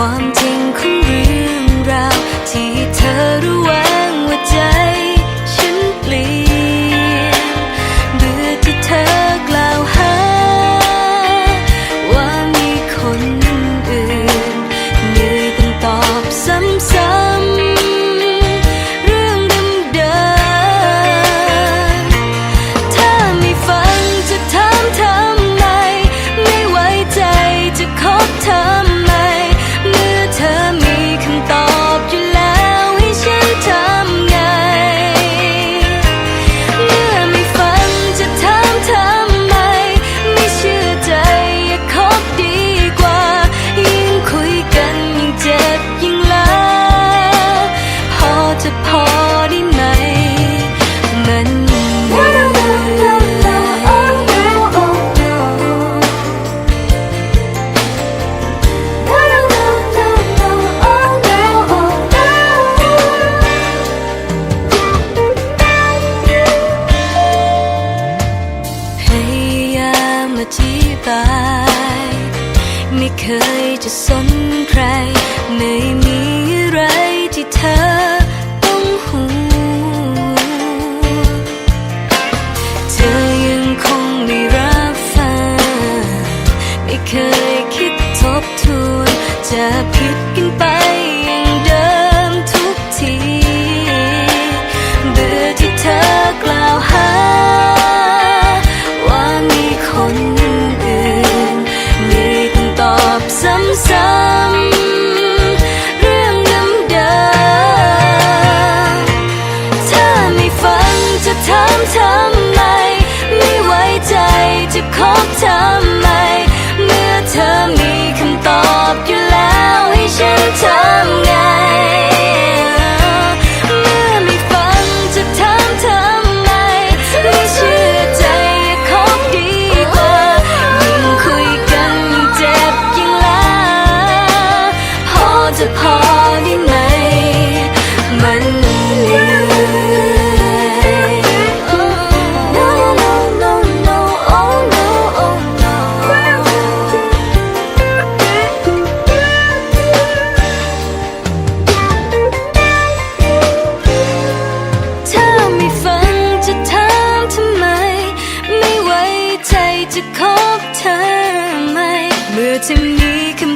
ความจริงของเรื่องราวที่ ไม่เคยจะสนใคร ไม่มีอะไรที่เธอต้องห่วงเธอยังคงไม่รับฟังไม่เคยคิดทบทวนจะผิดกันไป จะพอได้ไหม มันเหนื่อย No no no no oh no oh no ถ้าไม่ฟังจะถามทำไม ไม่ไว้ใจจะคบเธอไหม เมื่อจะมีคำ